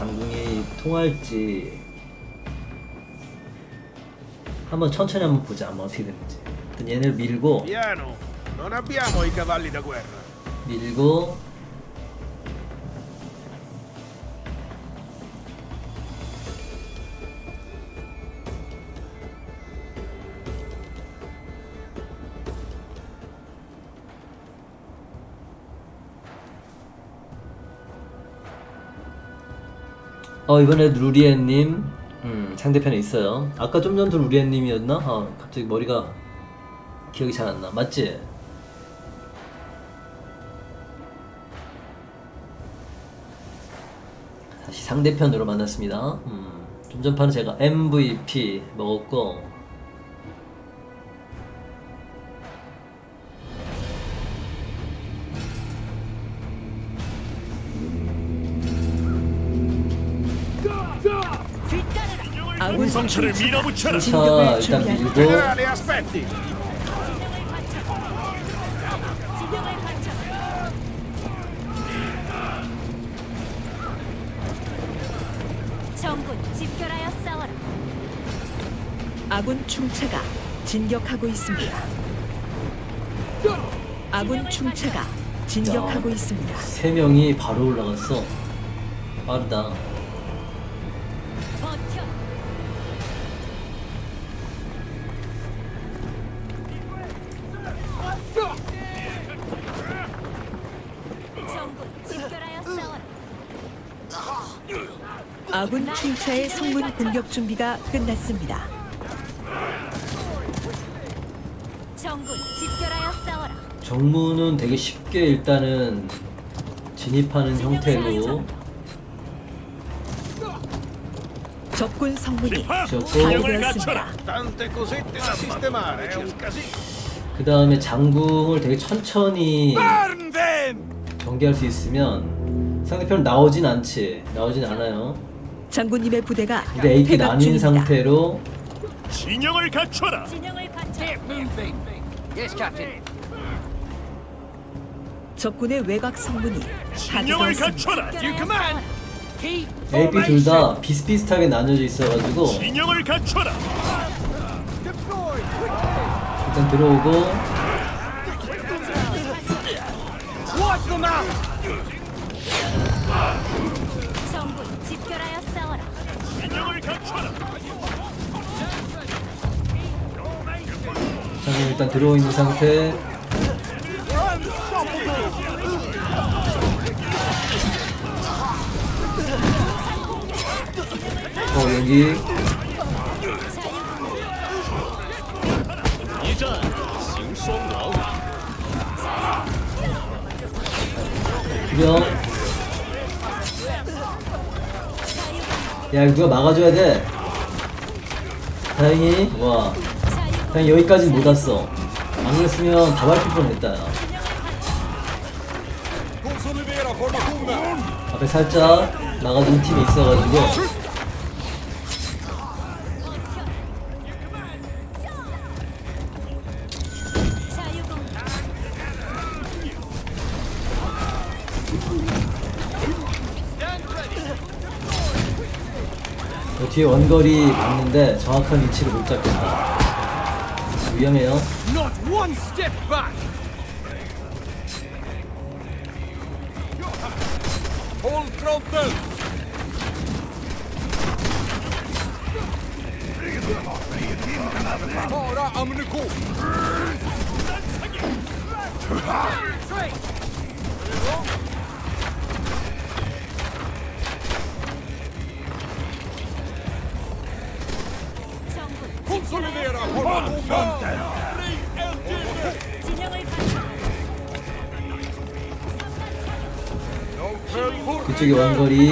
장궁이 통할지 한번 천천히 한번 보자 한번 어떻게 되는지 일단 얘네를 밀고. 밀고 어 이번에 루리엔님 음, 상대편에 있어요 아까 좀 전도 루리엔님이었나? 어, 갑자기 머리가 기억이 잘 안 나 맞지? 다시 상대편으로 만났습니다. 음, 좀 전판은 제가 MVP 먹었고 아군 성체를 밀어붙여라. 일단 밀고 Generale, aspetti! 정군 집결하여 싸워라. 아군 충체가 진격하고 있습니다. 아군 충체가 진격하고 있습니다. 세 명이 바로 올라갔어. 빠르다. 아군 충체의 성문 공격 준비가 끝났습니다. 정군 집결하여 싸워라. 정문은 되게 쉽게 일단은 진입하는 형태로 적군 성문이 파괴되었습니다. Tante cosette da sistemare, è un casino. 그 다음에 장궁을 되게 천천히! 전개할 수 있으면 상대편 나오진 않지. 나오진 않아요. 장군님의 부대가 근데 AP 퇴각 나뉜 중입니다. 상태로 진영을 갖춰라. 진영을 갖춰. 적군의 외곽 성문이 진영을 파괴되었습니다. 갖춰라. AP 둘 다 비슷비슷하게 나눠져 있어가지고 진영을 갖춰라. 일단 들어오고 일단 들어오 있는 상태. 어 여기. 구경 야 이거 누가 막아줘야 돼? 다행히. 와 다행히 여기까지 못 왔어. 안 그랬으면 다 밟힐 뻔했다. 야. 앞에 살짝 나가준 팀이 있어가지고. 저 뒤에 원거리 봤는데 정확한 위치를 못 잡겠다 위험해요 Not one step back! Hold frontal! Spara ammunition! 정군 그쪽에 원거리.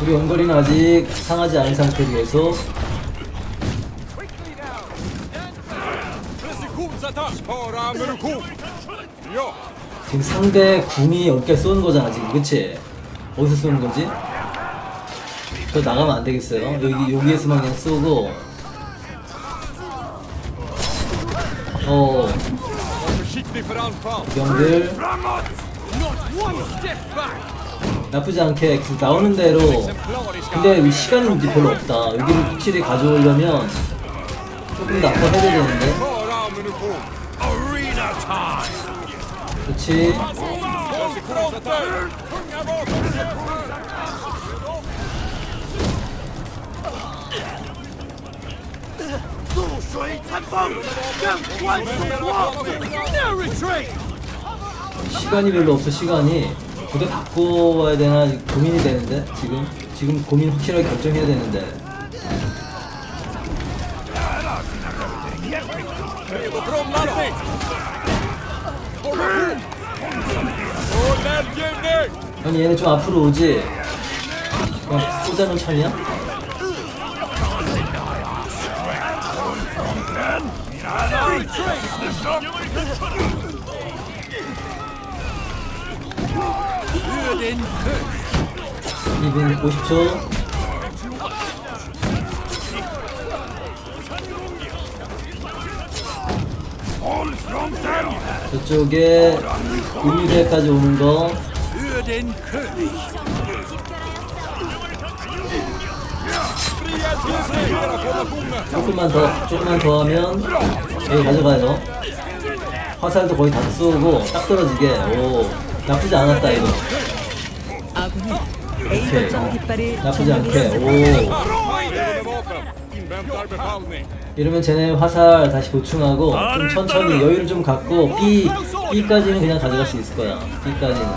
우리 원거리는 아직 상하지 않은 상태로! Ja! 지금 상대 궁이 어깨 쏘는 거잖아 지금 그치? 어디서 쏘는 거지? 저 나가면 안 되겠어요 여기 여기에서만 그냥 쏘고 어 back. 나쁘지 않게 계속 나오는 대로. 근데 이 시간이 별로 없다 여기를 확실히 가져오려면 조금 더 아까 해야 되는데 ammunition. Arena time. 그렇지 Fronter. Tunga vapen. No retreat. 시간이 별로 없어 시간이 부대 바꿔와야 되나 고민이 되는데 지금 지금 고민 확실하게 결정해야 되는데. 아니 얘네 좀 앞으로 오지 그냥 쏘자는 참이야? 2분 50초. 저쪽에 의미대까지 오는 거 조금만 더 조금만 더 하면 여기 가져가요. 화살도 거의 다 쏘고 딱 떨어지게. 오 나쁘지 않았다 이거. 아군이. A 나쁘지 않게. 오. 이러면 쟤네 화살 다시 보충하고 좀 천천히 여유를 좀 갖고 B B까지는 그냥 가져갈 수 있을 거야. B까지는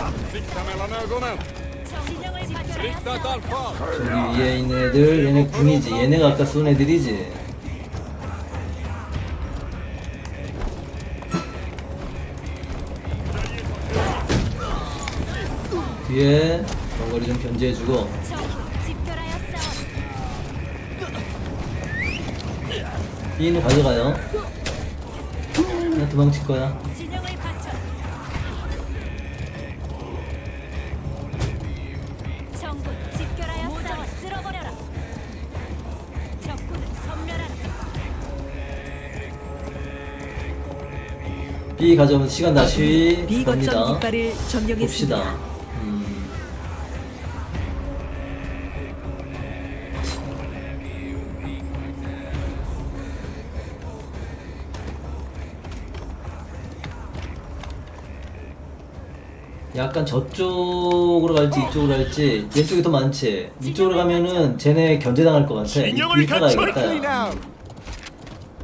저기 위에 있는 애들 얘네 군이지. 얘네가 아까 쏜 애들이지. 뒤에 원거리 좀 견제해주고. B는 가져가요. 그냥 도망칠 거야 B 가져오면 시간 다시 B 거점 갑니다. 깃발을 점령했습니다. 봅시다. 음. 약간 저쪽으로 갈지 이쪽으로 갈지 왼쪽이 더 많지. 이쪽으로 가면은 쟤네 견제당할 것 같아. 이렇게 가야겠다.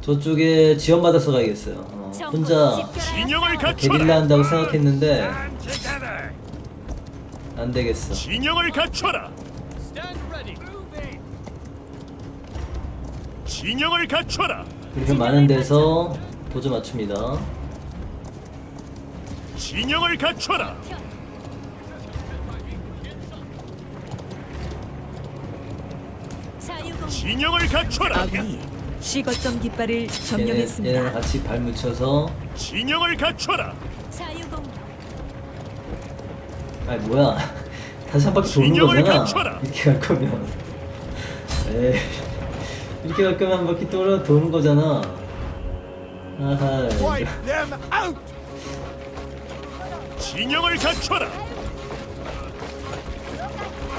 저쪽에 지원받아서 가야겠어요. 어, 혼자 진영을 싸워라. 게릴라 갖춰라 한다고 생각했는데 안 되겠어. 진영을 갖춰라. 진영을 갖춰라. 이렇게 많은 데서 도저 맞춥니다. 진영을 갖춰라. 진영을 갖춰라. 아군이 거점 깃발을 얘네, 점령했습니다. 얘네랑 같이 발 묻혀서 진영을 갖춰라 자유공 아니 뭐야 다시 한 바퀴 도는 진영을 거잖아. 갖춰라. 이렇게 갈 거면 에이 이렇게 갈 거면 한 바퀴 돌아 도는 거잖아. 아하 Wipe them out. 진영을 갖춰라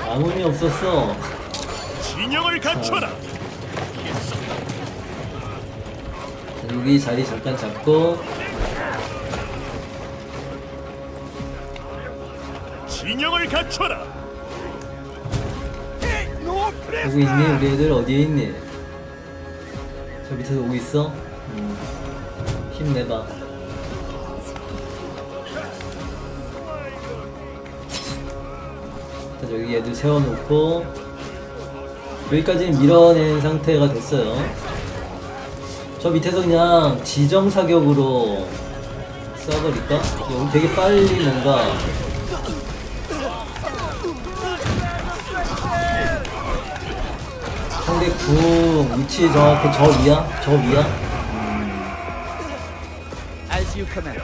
아무 의미 없었어. 진영을 갖춰라 여기 자리 잠깐 잡고 진영을 갖춰라 오고 있니 우리 애들 어디에 있니? 저 밑에서 오고 있어? 음, 힘내봐. 자, 여기 애들 세워놓고 여기까지는 밀어낸 상태가 됐어요. 저 밑에서 그냥 지정 사격으로 쏴버릴까? 여기 되게 빨리 뭔가 상대 궁 위치 정확히 저 위야? 저 위야? As you command.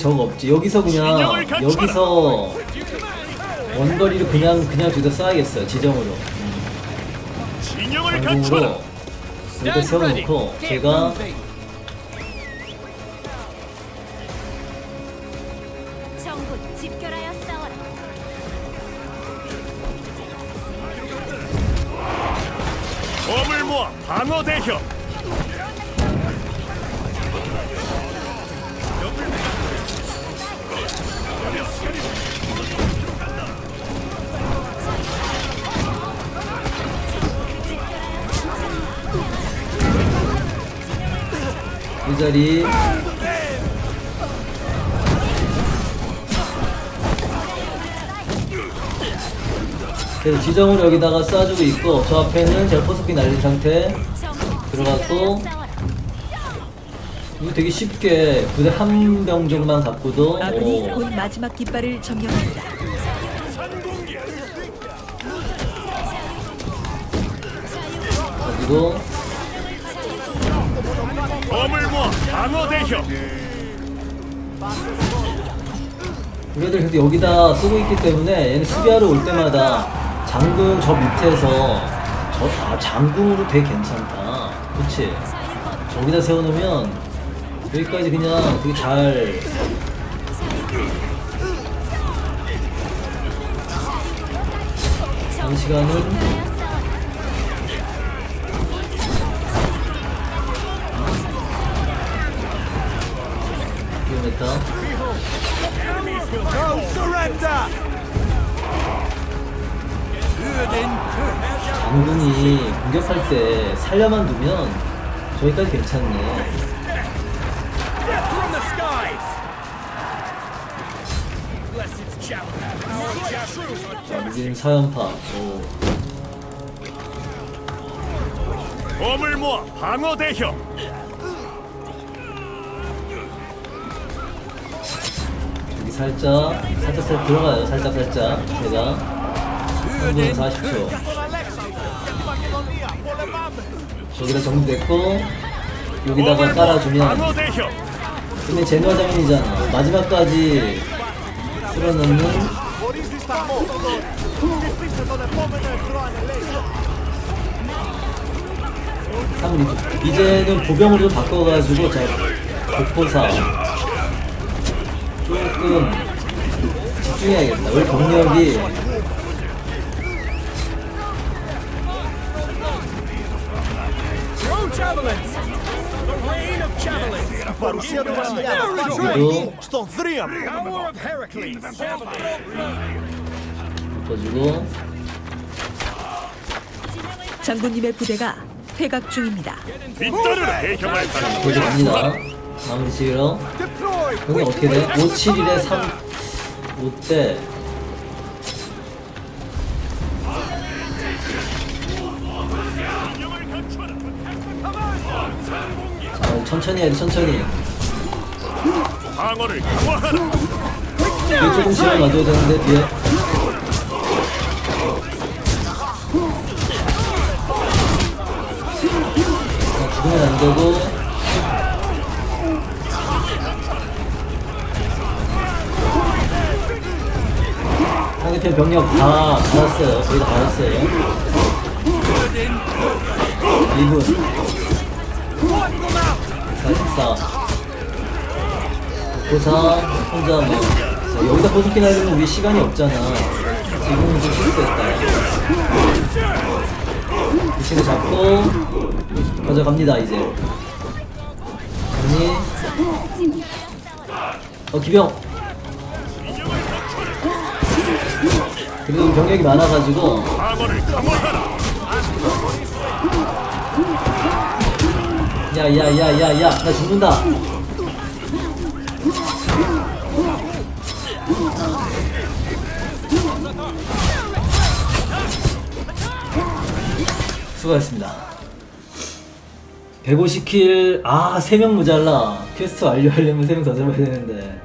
저거 없지. 여기서 그냥. 여기서 원거리로 그냥 그냥 저기다 쏴야겠어요 지정으로 진영을 방공으로 갖춰라. 여기다 세워놓고 제가 정군 집결하여 싸워라. 검을 모아 방어 대형. 이 자리 그래서 지정으로 여기다가 쏴주고 있고 저 앞에는 제가 포스피 날린 상태 들어갔고. 이거 되게 쉽게 부대 한 병 정도만 갖고도 아군이 오, 곧 마지막 깃발을 점령합니다. 그리고 모아 방어 대형. 우리들 계속 여기다 쓰고 있기 때문에 얘는 수비하러 올 때마다 장궁 저 밑에서 저 아, 장궁으로 되게 괜찮다. 그치? 저기다 세워놓으면 여기까지 그냥 되게 잘 장시간은 장군이 공격할 때 살려만 두면 저기까지 괜찮네. 여기는 사연파. 오. 검을 모아 방어 대형. 여기 살짝, 살짝 살짝 들어가요. 살짝 살짝. 제가 3분 40초. 저기다 정리됐고 여기다가 깔아주면. 근데 제노아 장면이잖아. 마지막까지 쓸어넣는 사물이죠. 이제는 보병으로 바꿔가지고 저 복포사 조금 집중해야겠다. 우리 병력이 여기도 Power of Heracles! 덮어주고 장군님의 부대가 퇴각 중입니다. 갑니다. 마무리 지으러. 여기 어떻게 돼? 5, 7일에 3, 5대. 자, 천천히 해야 돼, 천천히. 방어를 강화하라. 뒤에 조금 시간 놔줘야 되는데, 뒤에. 자, 죽으면 안 되고. 상대편 병력 다 달았어요. 거의 다 달았어요. 2분. 44. 고사 혼자 뭐 자, 여기다 포스키 날리면 우리 시간이 없잖아. 지금은 좀 실수했다. 이 친구 잡고 가져갑니다 이제. 아니. 어 기병. 그래도 병력이 많아가지고. 야야야야야 나 죽는다. 수고하셨습니다. 150킬 아 3명 모자라 퀘스트 완료하려면 3명 더 잡아야 되는데